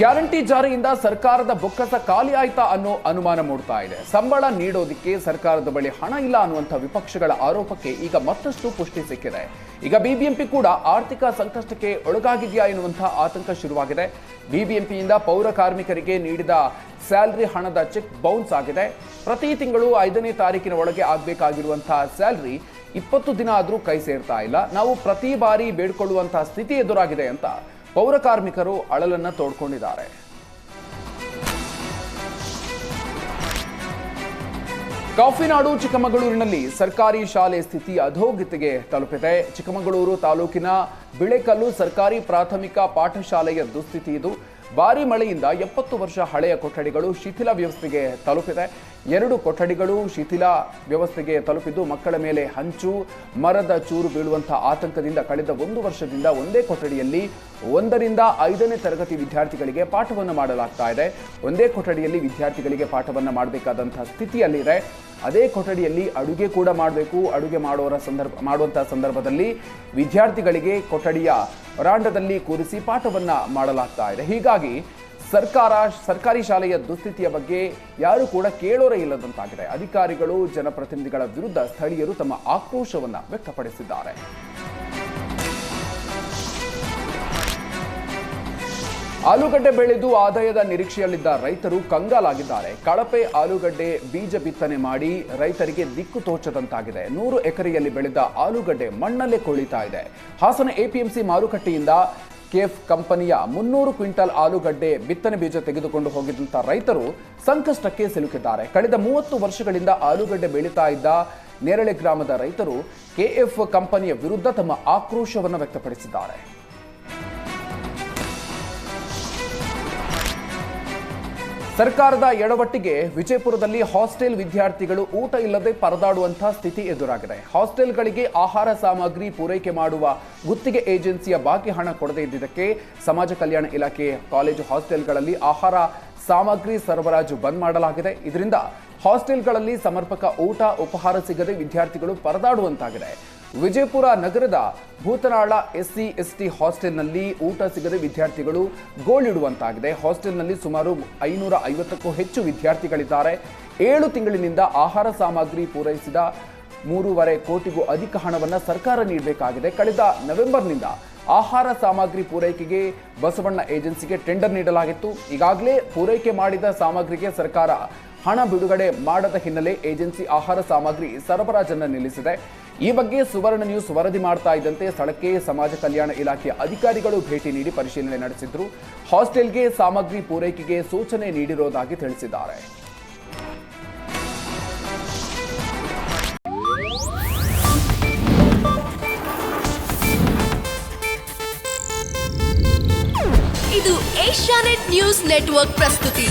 Guarantee ಜಾರಿಯಿಂದ ಸರ್ಕಾರದ ಬೊಕ್ಕಸ ಖಾಲಿ ಆಯ್ತಾ ಅನ್ನೋ ಅನುಮಾನ ಮೂಡ್ತಾ ಇದೆ. ಸಂಬಳ ನೀಡೋದಕ್ಕೆ ಸರ್ಕಾರದ ಬಳಿ ಹಣ ಇಲ್ಲ ಅನ್ನುವಂಥ ವಿಪಕ್ಷಗಳ ಆರೋಪಕ್ಕೆ ಈಗ ಮತ್ತಷ್ಟು ಪುಷ್ಟಿ ಸಿಕ್ಕಿದೆ. ಈಗ ಬಿಬಿಎಂಪಿ ಕೂಡ ಆರ್ಥಿಕ ಸಂಕಷ್ಟಕ್ಕೆ ಒಳಗಾಗಿದೆಯಾ ಎನ್ನುವಂಥ ಆತಂಕ ಶುರುವಾಗಿದೆ. ಬಿಬಿಎಂಪಿಯಿಂದ ಪೌರ ಕಾರ್ಮಿಕರಿಗೆ ನೀಡಿದ ಸ್ಯಾಲರಿ ಹಣದ ಚೆಕ್ ಬೌನ್ಸ್ ಆಗಿದೆ. ಪ್ರತಿ ತಿಂಗಳು ಐದನೇ ತಾರೀಕಿನ ಒಳಗೆ ಆಗಬೇಕಾಗಿರುವಂತಹ ಸ್ಯಾಲರಿ ಇಪ್ಪತ್ತು ದಿನ ಆದರೂ ಕೈ ಸೇರ್ತಾ ಇಲ್ಲ. ನಾವು ಪ್ರತಿ ಬಾರಿ ಬೇಡ್ಕೊಳ್ಳುವಂತಹ ಸ್ಥಿತಿ ಎದುರಾಗಿದೆ ಅಂತ ಪೌರ ಕಾರ್ಮಿಕರು ಅಳಲನ್ನ ತೋಡ್ಕೊಂಡಿದ್ದಾರೆ. ಕಾಫಿನಾಡು ಚಿಕ್ಕಮಗಳೂರಿನಲ್ಲಿ ಸರ್ಕಾರಿ ಶಾಲೆ ಸ್ಥಿತಿ ಅಧೋಗತಿಗೆ ತಲುಪಿದೆ. ಚಿಕ್ಕಮಗಳೂರು ತಾಲೂಕಿನ ಬಿಳೆಕಲ್ಲು ಸರ್ಕಾರಿ ಪ್ರಾಥಮಿಕ ಪಾಠಶಾಲೆಯ ದುಸ್ಥಿತಿ ಇದು. ಭಾರಿ ಮಳೆಯಿಂದ ಎಪ್ಪತ್ತು ವರ್ಷ ಹಳೆಯ ಕೊಠಡಿಗಳು ಶಿಥಿಲ ವ್ಯವಸ್ಥೆಗೆ ತಲುಪಿದೆ. ಎರಡು ಕೊಠಡಿಗಳು ಶಿಥಿಲ ವ್ಯವಸ್ಥೆಗೆ ತಲುಪಿದ್ದು ಮಕ್ಕಳ ಮೇಲೆ ಹಂಚು, ಮರದ ಚೂರು ಬೀಳುವಂಥ ಆತಂಕದಿಂದ ಕಳೆದ ಒಂದು ವರ್ಷದಿಂದ ಒಂದೇ ಕೊಠಡಿಯಲ್ಲಿ ಒಂದರಿಂದ ಐದನೇ ತರಗತಿ ವಿದ್ಯಾರ್ಥಿಗಳಿಗೆ ಪಾಠವನ್ನು ಮಾಡಲಾಗ್ತಾ ಇದೆ. ಒಂದೇ ಕೊಠಡಿಯಲ್ಲಿ ವಿದ್ಯಾರ್ಥಿಗಳಿಗೆ ಪಾಠವನ್ನು ಮಾಡಬೇಕಾದಂಥ ಸ್ಥಿತಿಯಲ್ಲಿದೆ. ಅದೇ ಕೊಠಡಿಯಲ್ಲಿ ಅಡುಗೆ ಕೂಡ ಮಾಡಬೇಕು. ಅಡುಗೆ ಮಾಡೋರ ಸಂದರ್ಭ, ಮಾಡುವಂಥ ಸಂದರ್ಭದಲ್ಲಿ ವಿದ್ಯಾರ್ಥಿಗಳಿಗೆ ಕೊಠಡಿಯ ವರಾಂಡದಲ್ಲಿ ಕೂರಿಸಿ ಪಾಠವನ್ನ ಮಾಡಲಾಗ್ತಾ ಇದೆ. ಹೀಗಾಗಿ ಸರ್ಕಾರ, ಸರ್ಕಾರಿ ಶಾಲೆಯ ದುಸ್ಥಿತಿಯ ಬಗ್ಗೆ ಯಾರು ಕೂಡ ಕೇಳೋರೇ ಇಲ್ಲದಂತಾಗಿದೆ. ಅಧಿಕಾರಿಗಳು, ಜನಪ್ರತಿನಿಧಿಗಳ ವಿರುದ್ಧ ಸ್ಥಳೀಯರು ತಮ್ಮ ಆಕ್ರೋಶವನ್ನು ವ್ಯಕ್ತಪಡಿಸಿದ್ದಾರೆ. ಆಲೂಗಡ್ಡೆ ಬೆಳೆದು ಆದಾಯದ ನಿರೀಕ್ಷೆಯಲ್ಲಿದ್ದ ರೈತರು ಕಂಗಾಲಾಗಿದ್ದಾರೆ. ಕಳಪೆ ಆಲೂಗಡ್ಡೆ ಬೀಜ ಬಿತ್ತನೆ ಮಾಡಿ ರೈತರಿಗೆ ದಿಕ್ಕು ತೋಚದಂತಾಗಿದೆ. ನೂರು ಎಕರೆಯಲ್ಲಿ ಬೆಳೆದ ಆಲೂಗಡ್ಡೆ ಮಣ್ಣಲ್ಲೇ ಕೊಳಿತಾ ಇದೆ. ಹಾಸನ ಎಪಿಎಂಸಿ ಮಾರುಕಟ್ಟೆಯಿಂದ ಕೆಎಫ್ ಕಂಪನಿಯ ಮುನ್ನೂರು ಕ್ವಿಂಟಲ್ ಆಲೂಗಡ್ಡೆ ಬಿತ್ತನೆ ಬೀಜ ತೆಗೆದುಕೊಂಡು ಹೋಗಿದ್ದಂಥ ರೈತರು ಸಂಕಷ್ಟಕ್ಕೆ ಸಿಲುಕಿದ್ದಾರೆ. ಕಳೆದ ಮೂವತ್ತು ವರ್ಷಗಳಿಂದ ಆಲೂಗಡ್ಡೆ ಬೆಳೀತಾ ಇದ್ದ ನೇರಳೆ ಗ್ರಾಮದ ರೈತರು ಕೆಎಫ್ ಕಂಪನಿಯ ವಿರುದ್ಧ ತಮ್ಮ ಆಕ್ರೋಶವನ್ನು ವ್ಯಕ್ತಪಡಿಸಿದ್ದಾರೆ. ಸರ್ಕಾರದ ಎಡವಟ್ಟಿಗೆ ವಿಜಯಪುರದಲ್ಲಿ ಹಾಸ್ಟೆಲ್ ವಿದ್ಯಾರ್ಥಿಗಳು ಊಟ ಇಲ್ಲದೆ ಪರದಾಡುವಂತಹ ಸ್ಥಿತಿ ಎದುರಾಗಿದೆ. ಹಾಸ್ಟೆಲ್ಗಳಿಗೆ ಆಹಾರ ಸಾಮಗ್ರಿ ಪೂರೈಕೆ ಮಾಡುವ ಗುತ್ತಿಗೆ ಏಜೆನ್ಸಿಯ ಬಾಕಿ ಹಣ ಕೊಡದೇ ಇದ್ದಿದ್ದಕ್ಕೆ ಸಮಾಜ ಕಲ್ಯಾಣ ಇಲಾಖೆ ಕಾಲೇಜು ಹಾಸ್ಟೆಲ್ಗಳಲ್ಲಿ ಆಹಾರ ಸಾಮಗ್ರಿ ಸರಬರಾಜು ಬಂದ್ ಮಾಡಲಾಗಿದೆ. ಇದರಿಂದ ಹಾಸ್ಟೆಲ್ಗಳಲ್ಲಿ ಸಮರ್ಪಕ ಊಟ, ಉಪಹಾರ ಸಿಗದೆ ವಿದ್ಯಾರ್ಥಿಗಳು ಪರದಾಡುವಂತಾಗಿದೆ. ವಿಜಯಪುರ ನಗರದ ಭೂತನಾಳ ಎಸ್ಸಿ ಎಸ್ಟಿ ಹಾಸ್ಟೆಲ್ನಲ್ಲಿ ಊಟ ಸಿಗದೆ ವಿದ್ಯಾರ್ಥಿಗಳು ಗೋಳಿಡುವಂತಾಗಿದೆ ಹಾಸ್ಟೆಲ್ನಲ್ಲಿ ಸುಮಾರು ಐನೂರ ಐವತ್ತಕ್ಕೂ ಹೆಚ್ಚು ವಿದ್ಯಾರ್ಥಿಗಳಿದ್ದಾರೆ. ಏಳು ತಿಂಗಳಿನಿಂದ ಆಹಾರ ಸಾಮಗ್ರಿ ಪೂರೈಸಿದ ಮೂರುವರೆ ಕೋಟಿಗೂ ಅಧಿಕ ಹಣವನ್ನು ಸರ್ಕಾರ ನೀಡಬೇಕಾಗಿದೆ. ಕಳೆದ ನವೆಂಬರ್ನಿಂದ ಆಹಾರ ಸಾಮಗ್ರಿ ಪೂರೈಕೆಗೆ ಬಸವಣ್ಣ ಏಜೆನ್ಸಿಗೆ ಟೆಂಡರ್ ನೀಡಲಾಗಿತ್ತು. ಈಗಾಗಲೇ ಪೂರೈಕೆ ಮಾಡಿದ ಸಾಮಗ್ರಿಗೆ ಸರ್ಕಾರ ಹಣ ಬಿಡುಗಡೆ ಮಾಡದ ಹಿನ್ನೆಲೆ ಏಜೆನ್ಸಿ ಆಹಾರ ಸಾಮಗ್ರಿ ಸರಬರಾಜನ್ನು ನಿಲ್ಲಿಸಿದೆ. ಈ ಬಗ್ಗೆ ಸುವರ್ಣ ನ್ಯೂಸ್ ವರದಿ ಮಾಡ್ತಾ ಇದ್ದಂತೆ ಸ್ಥಳಕ್ಕೆ ಸಮಾಜ ಕಲ್ಯಾಣ ಇಲಾಖೆಯ ಅಧಿಕಾರಿಗಳು ಭೇಟಿ ನೀಡಿ ಪರಿಶೀಲನೆ ನಡೆಸಿದ್ರು. ಹಾಸ್ಟೆಲ್ಗೆ ಸಾಮಗ್ರಿ ಪೂರೈಕೆಗೆ ಸೂಚನೆ ನೀಡಿರೋದಾಗಿ ತಿಳಿಸಿದ್ದಾರೆ. ಇದು ಏಷ್ಯಾನೆಟ್ ನ್ಯೂಸ್ ನೆಟ್ವರ್ಕ್ ಪ್ರಸ್ತುತಿ.